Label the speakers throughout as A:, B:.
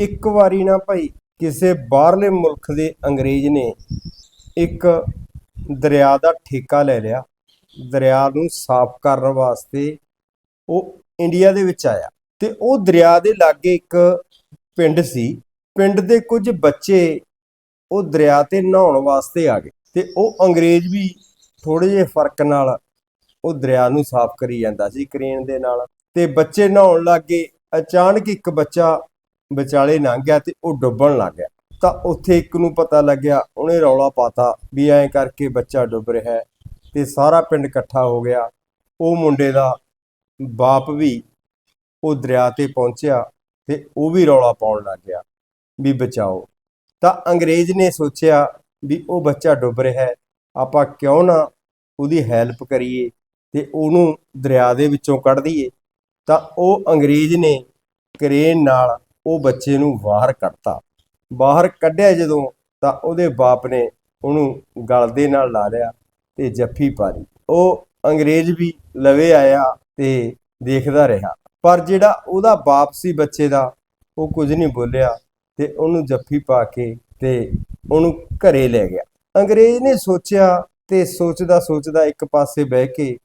A: ਇੱਕ ਵਾਰੀ ਨਾ ਭਾਈ, ਕਿਸੇ ਬਾਹਰਲੇ ਮੁਲਕ ਦੇ ਅੰਗਰੇਜ਼ ਨੇ ਇੱਕ ਦਰਿਆ ਦਾ ਠੇਕਾ ਲੈ ਲਿਆ। ਦਰਿਆ ਨੂੰ ਸਾਫ਼ ਕਰਨ ਵਾਸਤੇ ਉਹ ਇੰਡੀਆ ਦੇ ਵਿੱਚ ਆਇਆ ਤੇ ਉਹ ਦਰਿਆ ਦੇ ਲਾਗੇ ਇੱਕ ਪਿੰਡ ਸੀ। ਪਿੰਡ ਦੇ ਕੁਝ ਬੱਚੇ ਉਹ ਦਰਿਆ ਤੇ ਨਹਾਉਣ ਵਾਸਤੇ ਆ ਗਏ ਤੇ ਉਹ ਅੰਗਰੇਜ਼ ਵੀ ਥੋੜੇ ਜਿਹੇ ਫ਼ਰਕ ਨਾਲ ਉਹ ਦਰਿਆ ਨੂੰ ਸਾਫ਼ ਕਰੀ ਜਾਂਦਾ ਸੀ, ਕਰੇਨ ਦੇ ਨਾਲ। ਤੇ ਬੱਚੇ ਨਹਾਉਣ ਲੱਗੇ ਅਚਾਨਕ ਇੱਕ ਬੱਚਾ ਵਿਚਾਲੇ ਲੰਘ ਗਿਆ ਤੇ ਉਹ ਡੁੱਬਣ ਲੱਗ ਗਿਆ। ਤਾਂ ਉੱਥੇ ਇੱਕ ਨੂੰ ਪਤਾ ਲੱਗਿਆ, ਉਹਨੇ ਰੌਲਾ ਪਾਤਾ ਵੀ ਐਂ ਕਰਕੇ ਬੱਚਾ ਡੁੱਬ ਰਿਹਾ ਹੈ ਤੇ ਸਾਰਾ ਪਿੰਡ ਇਕੱਠਾ ਹੋ ਗਿਆ। ਉਹ ਮੁੰਡੇ ਦਾ ਬਾਪ ਵੀ ਉਹ ਦਰਿਆ ਤੇ ਪਹੁੰਚਿਆ ਤੇ ਉਹ ਵੀ ਰੌਲਾ ਪਾਉਣ ਲੱਗ ਗਿਆ ਵੀ ਬਚਾਓ। ਤਾਂ ਅੰਗਰੇਜ਼ ਨੇ ਸੋਚਿਆ ਵੀ ਉਹ ਬੱਚਾ ਡੁੱਬ ਰਿਹਾ ਹੈ, ਆਪਾਂ ਕਿਉਂ ਨਾ ਉਹਦੀ ਹੈਲਪ ਕਰੀਏ ਤੇ ਉਹਨੂੰ ਦਰਿਆ ਦੇ ਵਿੱਚੋਂ ਕੱਢ ਦਈਏ। ਤਾਂ ਉਹ ਅੰਗਰੇਜ਼ ਨੇ ਕਰੇਨ ਨਾਲ ਉਹ ਬੱਚੇ ਨੂੰ ਬਾਹਰ ਕੱਢਤਾ। ਬਾਹਰ ਕੱਢਿਆ ਜਦੋਂ ਤਾਂ ਉਹਦੇ ਬਾਪ ਨੇ ਉਹਨੂੰ ਗਲ ਦੇ ਨਾਲ ਲਾ ਲਿਆ ਤੇ ਜੱਫੀ ਪਾਰੀ ਉਹ ਅੰਗਰੇਜ਼ ਵੀ ਲਵੇ ਆਇਆ ਤੇ ਦੇਖਦਾ ਰਿਹਾ। ਪਰ ਜਿਹੜਾ ਉਹਦਾ ਬਾਪ ਸੀ ਬੱਚੇ ਦਾ, ਉਹ ਕੁਝ ਨਹੀਂ ਬੋਲਿਆ ਤੇ ਉਹਨੂੰ ਜੱਫੀ ਪਾ ਕੇ ਤੇ ਉਹਨੂੰ ਘਰੇ ਲੈ ਗਿਆ। ਅੰਗਰੇਜ਼ ਨੇ ਸੋਚਿਆ ਤੇ ਸੋਚਦਾ ਸੋਚਦਾ ਇੱਕ ਪਾਸੇ ਬਹਿ ਕੇ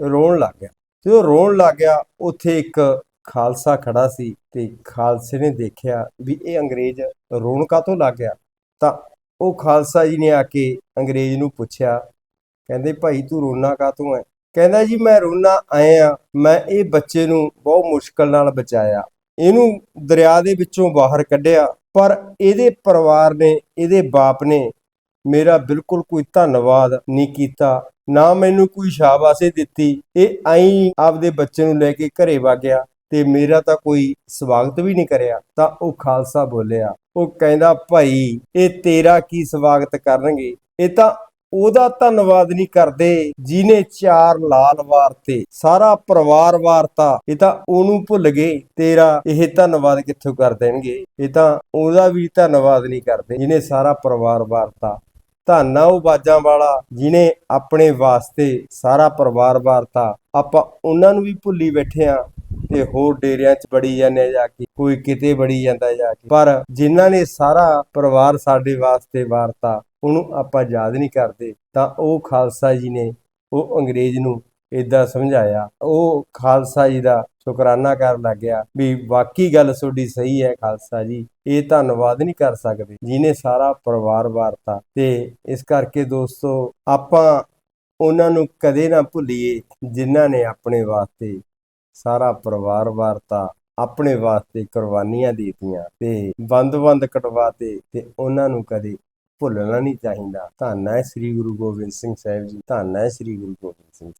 A: ਰੋਣ ਲੱਗ ਗਿਆ। ਜਦੋਂ ਰੋਣ ਲੱਗ ਗਿਆ, ਉੱਥੇ ਇੱਕ ਖਾਲਸਾ ਖੜਾ ਸੀ ਤੇ ਖਾਲਸੇ ਨੇ ਦੇਖਿਆ ਵੀ ਇਹ ਅੰਗਰੇਜ਼ ਰੋਣ ਕਾਤੋਂ ਲੱਗ ਗਿਆ। ਤਾਂ ਉਹ ਖਾਲਸਾ ਜੀ ਨੇ ਆ ਕੇ ਅੰਗਰੇਜ਼ ਨੂੰ ਪੁੱਛਿਆ, ਕਹਿੰਦੇ, ਭਾਈ, ਤੂੰ ਰੋਣਾ ਕਾਤੋਂ ਹੈ ਕਹਿੰਦਾ, ਜੀ, ਮੈਂ ਰੋਣਾ ਆਇਆ ਮੈਂ ਇਹ ਬੱਚੇ ਨੂੰ ਬਹੁਤ ਮੁਸ਼ਕਲ ਨਾਲ ਬਚਾਇਆ। ਇਹਨੂੰ ਦਰਿਆ ਦੇ ਵਿੱਚੋਂ ਬਾਹਰ ਕੱਢਿਆ, ਪਰ ਇਹਦੇ ਪਰਿਵਾਰ ਨੇ, ਇਹਦੇ ਬਾਪ ਨੇ ਮੇਰਾ ਬਿਲਕੁਲ ਕੋਈ ਧੰਨਵਾਦ ਨਹੀਂ ਕੀਤਾ, ਨਾ ਮੈਨੂੰ ਕੋਈ ਸ਼ਾਬਾਸ਼ੇ ਦਿੱਤੀ। ਇਹ ਆਈ ਆਪਦੇ ਬੱਚੇ ਨੂੰ ਲੈ ਕੇ ਘਰੇ ਵਗ ਗਿਆ। ਤੇ ਮੇਰਾ ਤਾਂ ਕੋਈ ਸਵਾਗਤ ਵੀ ਨਹੀਂ ਕਰਿਆ, ਤਾਂ ਉਹ ਖਾਲਸਾ ਬੋਲਿਆ, ਉਹ ਕਹਿੰਦਾ, ਭਾਈ, ਇਹ ਤੇਰਾ ਕੀ ਸਵਾਗਤ ਕਰਨਗੇ? ਇਹ ਤਾਂ ਉਹਦਾ ਧੰਨਵਾਦ ਨਹੀਂ ਕਰਦੇ ਜਿਨੇ ਚਾਰ ਲਾਲ ਵਾਰਤੇ, ਸਾਰਾ ਪਰਿਵਾਰ ਵਾਰਤਾ, ਇਹ ਤਾਂ ਉਹਨੂੰ ਭੁੱਲ ਗਏ, ਤੇਰਾ ਇਹ ਧੰਨਵਾਦ ਕਿੱਥੋਂ ਕਰ ਦੇਣਗੇ? ਇਹ ਤਾਂ ਉਹਦਾ ਵੀ ਧੰਨਵਾਦ ਨਹੀਂ ਕਰਦੇ ਜਿਨੇ ਸਾਰਾ ਪਰਿਵਾਰ ਵਾਰਤਾ। ਧੰਨਾ ਉਹ ਬਾਜਾਂ ਵਾਲਾ ਜਿਨੇ ਆਪਣੇ ਵਾਸਤੇ ਸਾਰਾ ਪਰਿਵਾਰ ਵਾਰਤਾ, ਆਪਾਂ ਉਹਨਾਂ ਨੂੰ ਵੀ ਭੁੱਲੀ ਬੈਠੇ ਆ। ਤੇ ਹੋਰ ਡੇਰਿਆਂ 'ਚ ਬੜੀ ਜਾਂਦੇ ਆ ਜਾ ਕੇ, ਕੋਈ ਕਿਤੇ ਬੜੀ ਜਾਂਦਾ ਜਾ ਕੇ। ਪਰ ਜਿਨ੍ਹਾਂ ਨੇ ਸਾਰਾ ਪਰਿਵਾਰ ਸਾਡੇ ਵਾਸਤੇ ਵਾਰਤਾ, ਉਹਨੂੰ ਆਪਾਂ ਯਾਦ ਨਹੀਂ ਕਰਦੇ, ਤਾਂ ਉਹ ਖਾਲਸਾ ਜੀ ਨੇ ਉਹ ਅੰਗਰੇਜ਼ ਨੂੰ ਇਦਾਂ ਸਮਝਾਇਆ। ਉਹ ਖਾਲਸਾ ਜੀ ਦਾ ਸ਼ੁਕਰਾਨਾ ਕਰਨ ਲੱਗਿਆ ਵੀ ਵਾਕਈ ਗੱਲ ਤੁਹਾਡੀ ਸਹੀ ਹੈ ਖਾਲਸਾ ਜੀ, ਇਹ ਧੰਨਵਾਦ ਨਹੀਂ ਕਰ ਸਕਦੇ ਜਿਨੇ ਸਾਰਾ ਪਰਿਵਾਰ ਵਾਰਤਾ। ਤੇ ਇਸ ਕਰਕੇ ਦੋਸਤੋ, ਆਪਾਂ ਉਹਨਾਂ ਨੂੰ ਕਦੇ ਨਾ ਭੁੱਲੀਏ ਜਿਨ੍ਹਾਂ ਨੇ ਆਪਣੇ ਵਾਸਤੇ ਸਾਰਾ ਪਰਿਵਾਰ ਵਾਰਤਾ ਆਪਣੇ ਵਾਸਤੇ ਕੁਰਬਾਨੀਆਂ ਦਿੱਤੀਆਂ ਤੇ ਬੰਦ-ਬੰਦ ਕਟਵਾਤੇ ਤੇ ਉਹਨਾਂ ਨੂੰ ਕਦੇ ਭੁੱਲਣਾ ਨਹੀਂ ਚਾਹੀਦਾ। ਧੰਨ ਹੈ ਸ੍ਰੀ ਗੁਰੂ ਗੋਬਿੰਦ ਸਿੰਘ ਸਾਹਿਬ ਜੀ, ਧੰਨ ਹੈ ਸ੍ਰੀ ਗੁਰੂ ਗੋਬਿੰਦ ਸਿੰਘ